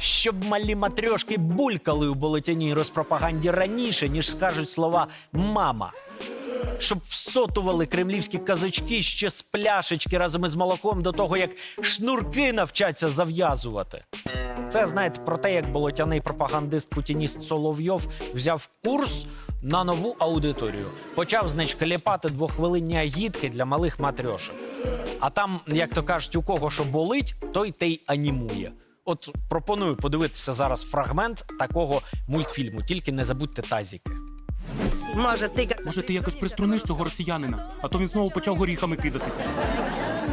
щоб малі матрьошки булькали у болотяній розпропаганді раніше, ніж скажуть слова мама. Щоб всотували кремлівські казачки ще з пляшечки разом із молоком до того, як шнурки навчаться зав'язувати. Це знаєте про те, як болотяний пропагандист путініст Соловйов взяв курс на нову аудиторію. Почав, значить, кліпати двохвилинні агітки для малих матрьошок. А там, як то кажуть, у кого що болить, той те й анімує. От пропоную подивитися зараз фрагмент такого мультфільму. Тільки не забудьте тазіки. Може, ти Може, ти якось приструниш цього росіянина, а то він знову почав горіхами кидатися.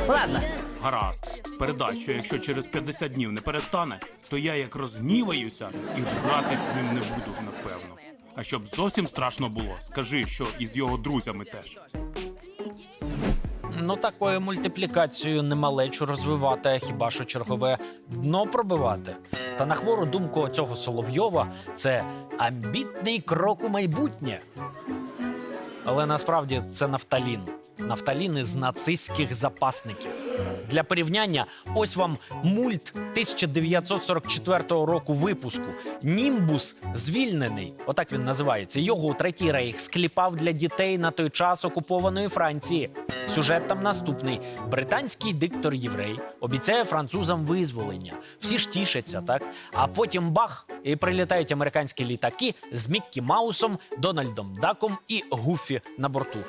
Ладно. Гаразд, передай, що якщо через 50 днів не перестане, то я як розгніваюся і гратись з ним не буду, напевно. А щоб зовсім страшно було, скажи, що і з його друзями теж. Ну, такою мультиплікацією немалечу розвивати, а хіба що чергове дно пробивати. Та на хвору думку цього Соловйова це амбітний крок у майбутнє. Але насправді це нафталін. Нафталін із нацистських запасників. Для порівняння, ось вам мульт 1944 року випуску. Німбус звільнений. Отак він називається. Його у третій рейх скліпав для дітей на той час окупованої Франції. Сюжет там наступний: британський диктор єврей обіцяє французам визволення. Всі ж тішаться, так? А потім бах, і прилітають американські літаки з Міккі Маусом, Дональдом Даком і Гуфі на борту.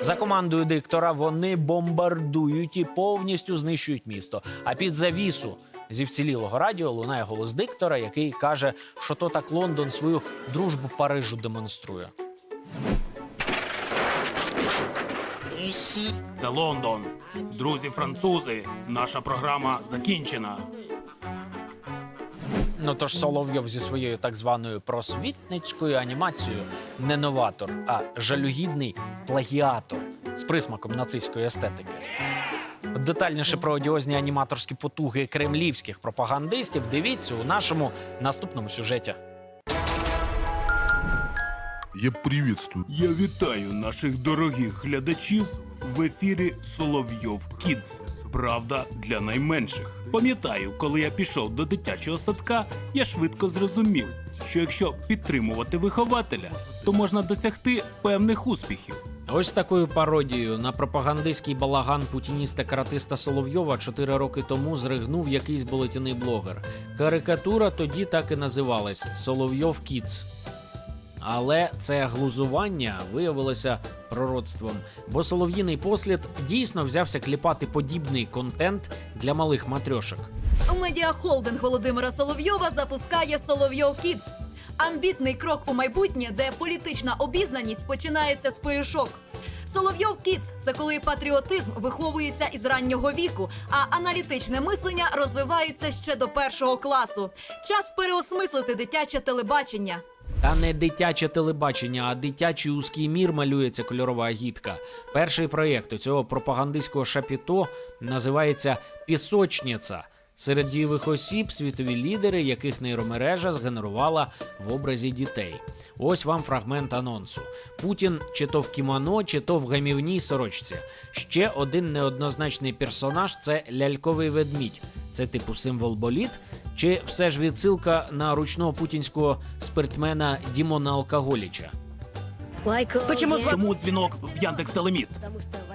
За командою диктора вони бомбардують і повністю знищують місто. А під завісу зі вцілілого радіо лунає голос диктора, який каже, що то так Лондон свою дружбу Парижу демонструє. Це Лондон. Друзі французи, наша програма закінчена. Ну тож Соловйов зі своєю так званою просвітницькою анімацією не новатор, а жалюгідний плагіатор з присмаком нацистської естетики. Детальніше про одіозні аніматорські потуги кремлівських пропагандистів дивіться у нашому наступному сюжеті. Я приветствую. Я вітаю наших дорогих глядачів в ефірі Соловйов Кідз. Правда для найменших. Пам'ятаю, коли я пішов до дитячого садка, я швидко зрозумів, що якщо підтримувати вихователя, то можна досягти певних успіхів. Ось такою пародією на пропагандистський балаган путініста-каратиста Соловйова чотири роки тому зригнув якийсь болотяний блогер. Карикатура тоді так і називалась Соловйов Кіц. Але це глузування виявилося пророцтвом, бо солов'їний послід дійсно взявся кліпати подібний контент для малих матрьошок. Медіахолдинг Володимира Соловйова запускає Соловйов Кідс. Амбітний крок у майбутнє, де політична обізнаність починається з пиріжок. Соловйов Кідс це коли патріотизм виховується із раннього віку, а аналітичне мислення розвивається ще до першого класу. Час переосмислити дитяче телебачення. Та не дитяче телебачення, а дитячий узкий мір малюється кольорова агітка. Перший проєкт у цього пропагандистського шапіто називається Пісочниця. Серед дієвих осіб світові лідери, яких нейромережа згенерувала в образі дітей. Ось вам фрагмент анонсу. Путін чи то в кімоно, чи то в гамівній сорочці. Ще один неоднозначний персонаж це ляльковий ведмідь. Це типу символ боліт, чи все ж відсилка на ручного путінського спиртмена Дімона Алкоголіча? Чому дзвінок в Яндекс Телеміст?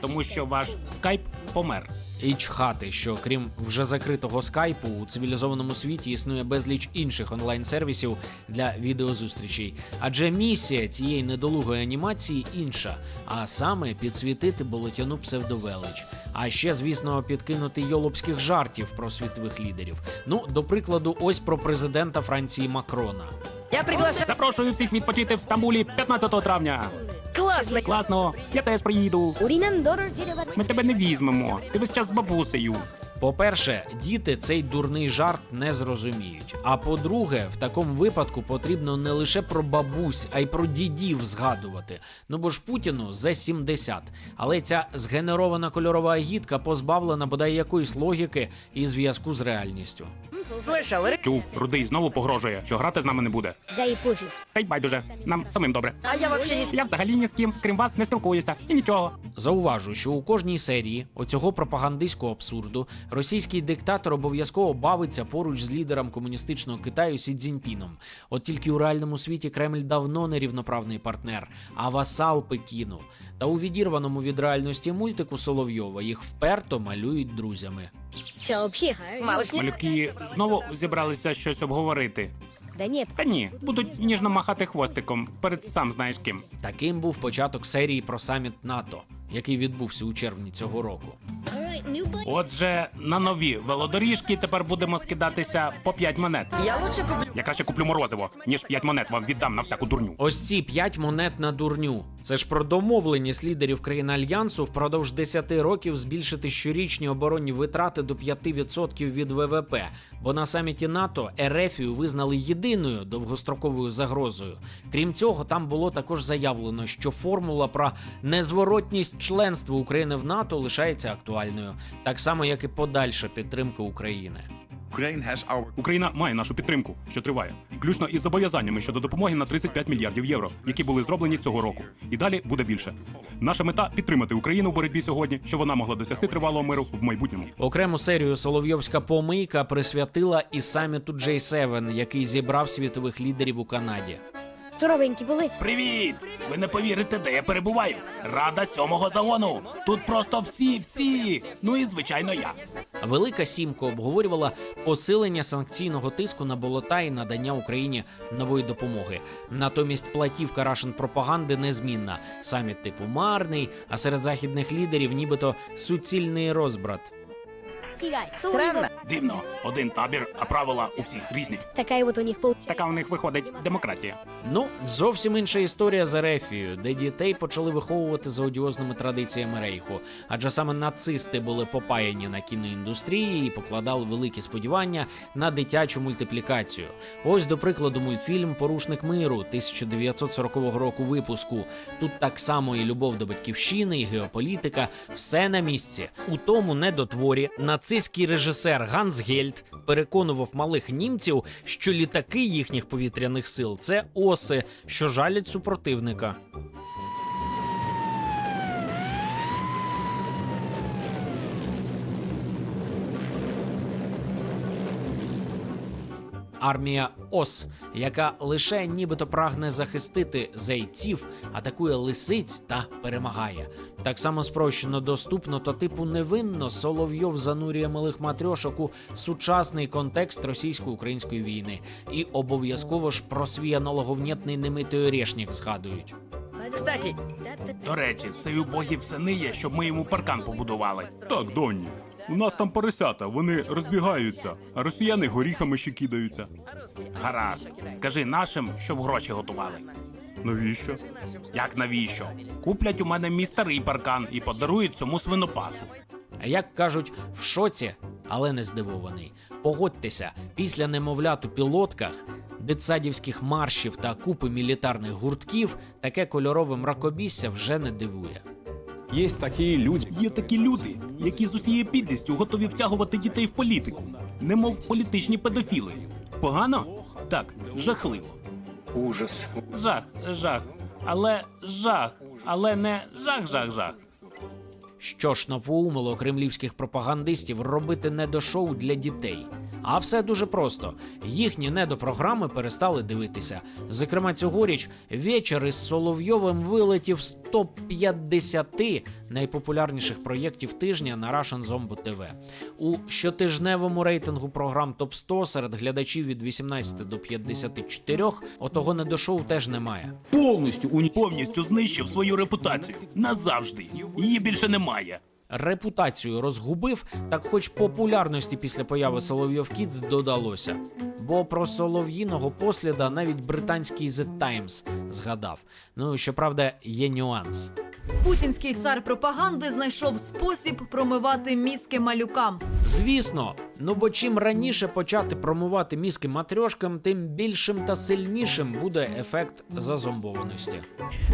Тому що ваш скайп помер. І чхати, що крім вже закритого скайпу у цивілізованому світі існує безліч інших онлайн-сервісів для відеозустрічей. Адже місія цієї недолугої анімації інша, а саме підсвітити болотяну псевдовелич. А ще, звісно, підкинути йолопських жартів про світових лідерів. Ну, до прикладу, ось про президента Франції Макрона. Я приглашаю. Запрошую всіх відпочити в Стамбулі 15 травня. Класно. Класно, я теж приїду. Ми тебе не візьмемо. Ти весь час з бабусею. По-перше, діти цей дурний жарт не зрозуміють. А по-друге, в такому випадку потрібно не лише про бабусь, а й про дідів згадувати. Ну бо ж Путіну за 70. Але ця згенерована кольорова агітка позбавлена бодай якоїсь логіки і зв'язку з реальністю. Слышал, Ри- Чув, рудий знову погрожує, що грати з нами не буде. дай пофіг. Та й байдуже, нам самим добре. А я вообще не... с- Я взагалі ні з ким, крім вас, не спілкуюся. І нічого. Зауважу, що у кожній серії оцього пропагандистського абсурду Російський диктатор обов'язково бавиться поруч з лідером комуністичного Китаю Сі Цзіньпіном. От тільки у реальному світі Кремль давно не рівноправний партнер, а васал Пекіну. Та у відірваному від реальності мультику Соловйова їх вперто малюють друзями. Малюки знову зібралися щось обговорити. Да ні, та ні, будуть ніжно махати хвостиком. Перед сам знаєш ким. Таким був початок серії про саміт НАТО, який відбувся у червні цього року. Отже, на нові велодоріжки тепер будемо скидатися по 5 монет. я лучше куплю. Я краще куплю морозиво, ніж 5 монет вам віддам на всяку дурню. Ось ці п'ять монет на дурню. Це ж про домовленість лідерів країн альянсу впродовж 10 років збільшити щорічні оборонні витрати до 5% від ВВП. Бо на саміті НАТО Ерефію визнали єдиною довгостроковою загрозою. Крім цього, там було також заявлено, що формула про незворотність членства України в НАТО лишається актуальною, так само як і подальша підтримка України. Ukraine has our Україна має нашу підтримку, що триває, включно із зобов'язаннями щодо допомоги на 35 мільярдів євро, які були зроблені цього року. І далі буде більше. Наша мета підтримати Україну в боротьбі сьогодні, щоб вона могла досягти тривалого миру в майбутньому. Окрему серію Соловйовська помийка присвятила і саміту J7, який зібрав світових лідерів у Канаді. Здоровенькі були. Привіт! Ви не повірите, де я перебуваю. Рада сьомого загону. Тут просто всі, всі. Ну і звичайно, я. Велика сімка обговорювала посилення санкційного тиску на болота і надання Україні нової допомоги. Натомість платівка Рашен пропаганди незмінна. Саміт типу марний, а серед західних лідерів нібито суцільний розбрат. Фігай. Странно. Дивно, один табір, а правила у всіх різні. Така от у них. Така у них виходить демократія. Ну, зовсім інша історія з Ерефією, де дітей почали виховувати за одіозними традиціями рейху. Адже саме нацисти були попаяні на кіноіндустрії і покладали великі сподівання на дитячу мультиплікацію. Ось, до прикладу, мультфільм Порушник миру 1940 року випуску. Тут так само і любов до батьківщини, і геополітика, все на місці. У тому недотворі нацистський режисер Ганс Гельд переконував малих німців, що літаки їхніх повітряних сил це оси, що жалять супротивника. Армія ОС, яка лише нібито прагне захистити зайців, атакує лисиць та перемагає. Так само спрощено доступно та типу невинно Соловйов занурює малих матрьошок у сучасний контекст російсько-української війни. І обов'язково ж про свій аналоговнєтний немитий орешник згадують. Кстати, До речі, цей убогий все ниє, щоб ми йому паркан побудували. Так, Донні. У нас там поросята, вони розбігаються, а росіяни горіхами ще кидаються. Гаразд, скажи нашим, щоб гроші готували. Навіщо? Як навіщо? Куплять у мене мій старий паркан і подарують цьому свинопасу. Як кажуть, в шоці, але не здивований. Погодьтеся, після немовлят у пілотках, дитсадівських маршів та купи мілітарних гуртків таке кольорове мракобісся вже не дивує. Есть такие люди. Є такі люди, які з усією підлістю готові втягувати дітей в політику, немов політичні педофіли. Погано? Так, жахливо. Ужас. Жах, жах. Але жах, але не жах, жах, жах. Що ж напоумило кремлівських пропагандистів робити недошоу для дітей? А все дуже просто. Їхні недопрограми перестали дивитися. Зокрема, цьогоріч вечір із Соловйовим вилетів з топ-50 найпопулярніших проєктів тижня на Russian Zombo TV. У щотижневому рейтингу програм топ 100 серед глядачів від 18 до 54 отого недошоу теж немає. Повністю знищив свою репутацію. Назавжди. Її більше немає. Репутацію розгубив, так хоч популярності після появи Соловйов Кідс додалося. Бо про солов'їного посліда навіть британський The Times згадав. Ну щоправда, є нюанс. Путінський цар пропаганди знайшов спосіб промивати мізки малюкам. Звісно, Ну бо чим раніше почати промувати мізки матрьошкам, тим більшим та сильнішим буде ефект зазомбованості.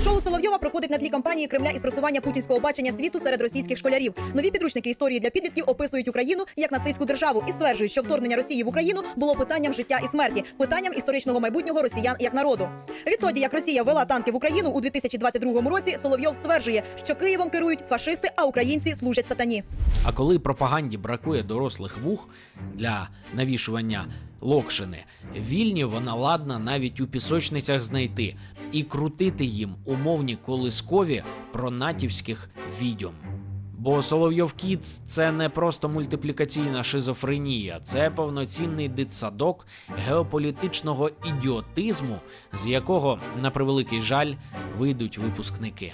Шоу Соловйова проходить на тлі кампанії Кремля із просування путінського бачення світу серед російських школярів. Нові підручники історії для підлітків описують Україну як нацистську державу і стверджують, що вторгнення Росії в Україну було питанням життя і смерті, питанням історичного майбутнього росіян як народу. Відтоді, як Росія ввела танки в Україну у 2022 році, Соловйов стверджує, що Києвом керують фашисти, а українці служать сатані. А коли пропаганді бракує дорослих вух для навішування локшини, вільні вона ладна навіть у пісочницях знайти і крутити їм умовні колискові про натівських відьом. Бо Соловйов Кіц це не просто мультиплікаційна шизофренія, це повноцінний дитсадок геополітичного ідіотизму, з якого, на превеликий жаль, вийдуть випускники.